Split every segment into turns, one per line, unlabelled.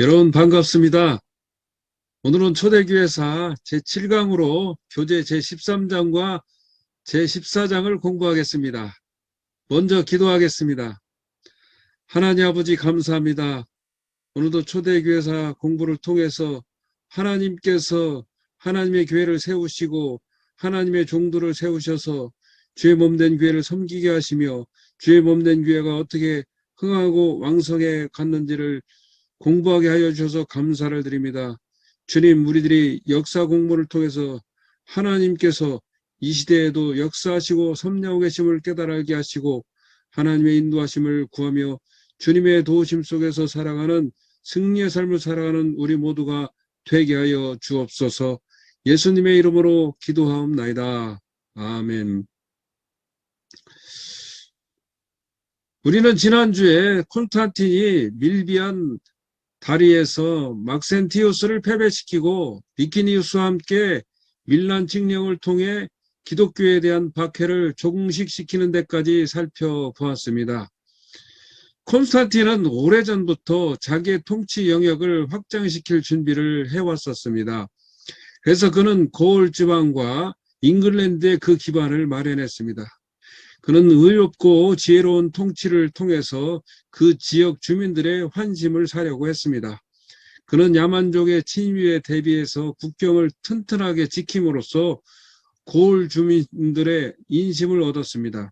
여러분 반갑습니다. 오늘은 초대교회사 제7강으로 교재 제13장과 제14장을 공부하겠습니다. 먼저 기도하겠습니다. 하나님 아버지 감사합니다. 오늘도 초대교회사 공부를 통해서 하나님께서 하나님의 교회를 세우시고 하나님의 종들을 세우셔서 주의 몸된 교회를 섬기게 하시며 주의 몸된 교회가 어떻게 흥하고 왕성해 갔는지를 공부하게 하여 주셔서 감사를 드립니다. 주님, 우리들이 역사 공부를 통해서 하나님께서 이 시대에도 역사하시고 섭리하고 계심을 깨달게 하시고 하나님의 인도하심을 구하며 주님의 도우심 속에서 살아가는 승리의 삶을 살아가는 우리 모두가 되게 하여 주옵소서 예수님의 이름으로 기도하옵나이다. 아멘. 우리는 지난주에 콘스탄틴이 밀비안 다리에서 막센티우스를 패배시키고 비키니우스와 함께 밀란 칙령을 통해 기독교에 대한 박해를 종식시키는 데까지 살펴보았습니다. 콘스탄틴은 오래전부터 자기의 통치 영역을 확장시킬 준비를 해왔었습니다. 그래서 그는 고을 지방과 잉글랜드의 그 기반을 마련했습니다. 그는 의롭고 지혜로운 통치를 통해서 그 지역 주민들의 환심을 사려고 했습니다. 그는 야만족의 침입에 대비해서 국경을 튼튼하게 지킴으로써 고을 주민들의 인심을 얻었습니다.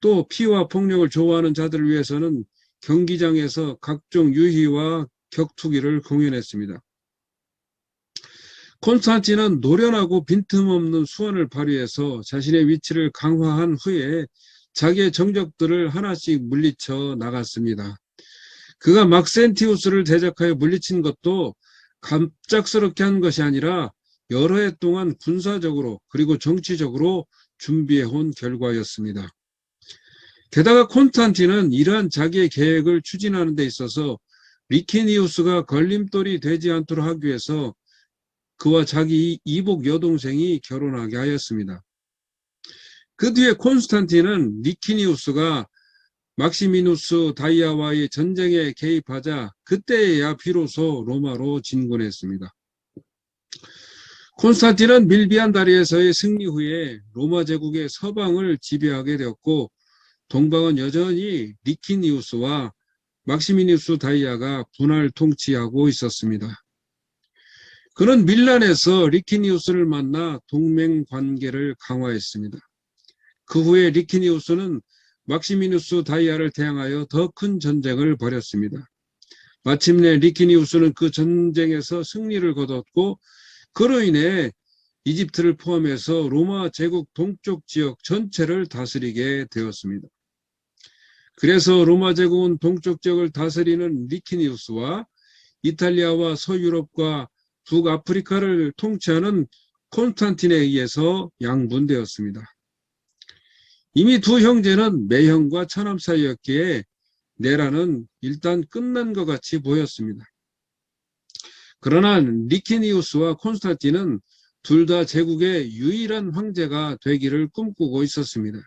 또 피와 폭력을 좋아하는 자들을 위해서는 경기장에서 각종 유희와 격투기를 공연했습니다. 콘스탄틴은 노련하고 빈틈없는 수완을 발휘해서 자신의 위치를 강화한 후에 자기의 정적들을 하나씩 물리쳐 나갔습니다. 그가 막센티우스를 대적하여 물리친 것도 갑작스럽게 한 것이 아니라 여러 해 동안 군사적으로 그리고 정치적으로 준비해온 결과였습니다. 게다가 콘스탄틴은 이러한 자기의 계획을 추진하는 데 있어서 리키니우스가 걸림돌이 되지 않도록 하기 위해서 그와 자기 이복 여동생이 결혼하게 하였습니다. 그 뒤에 콘스탄틴은 리키니우스가 막시미누스 다이아와의 전쟁에 개입하자 그때야 비로소 로마로 진군했습니다. 콘스탄틴은 밀비안 다리에서의 승리 후에 로마 제국의 서방을 지배하게 되었고 동방은 여전히 리키니우스와 막시미니우스 다이아가 분할 통치하고 있었습니다. 그는 밀란에서 리키니우스를 만나 동맹 관계를 강화했습니다. 그 후에 리키니우스는 막시미누스 다이아를 대항하여 더 큰 전쟁을 벌였습니다. 마침내 리키니우스는 그 전쟁에서 승리를 거뒀고 그로 인해 이집트를 포함해서 로마 제국 동쪽 지역 전체를 다스리게 되었습니다. 그래서 로마 제국은 동쪽 지역을 다스리는 리키니우스와 이탈리아와 서유럽과 북아프리카를 통치하는 콘스탄틴에 의해서 양분되었습니다. 이미 두 형제는 매형과 처남 사이였기에 내라는 일단 끝난 것 같이 보였습니다. 그러나 리키니우스와 콘스탄틴은 둘 다 제국의 유일한 황제가 되기를 꿈꾸고 있었습니다.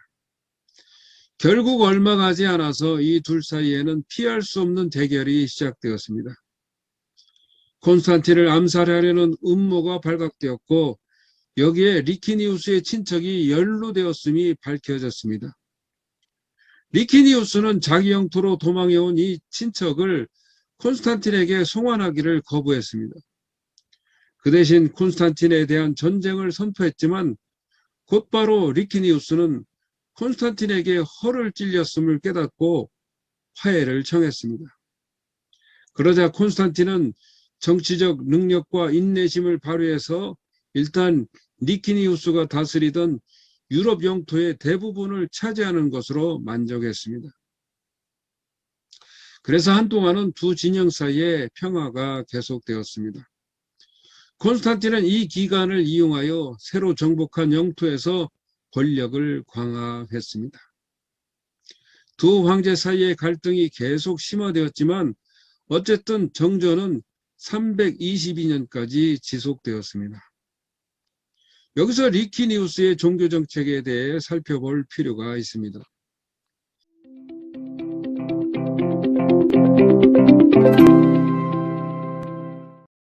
결국 얼마 가지 않아서 이 둘 사이에는 피할 수 없는 대결이 시작되었습니다. 콘스탄틴을 암살하려는 음모가 발각되었고 여기에 리키니우스의 친척이 연루되었음이 밝혀졌습니다. 리키니우스는 자기 영토로 도망해온 이 친척을 콘스탄틴에게 송환하기를 거부했습니다. 그 대신 콘스탄틴에 대한 전쟁을 선포했지만 곧바로 리키니우스는 콘스탄틴에게 허를 찔렸음을 깨닫고 화해를 청했습니다. 그러자 콘스탄틴은 정치적 능력과 인내심을 발휘해서 일단 니키니우스가 다스리던 유럽 영토의 대부분을 차지하는 것으로 만족했습니다. 그래서 한동안은 두 진영 사이에 평화가 계속되었습니다. 콘스탄틴은 이 기간을 이용하여 새로 정복한 영토에서 권력을 강화했습니다. 두 황제 사이의 갈등이 계속 심화되었지만 어쨌든 정전은 322년까지 지속되었습니다. 여기서 리키니우스의 종교정책에 대해 살펴볼 필요가 있습니다.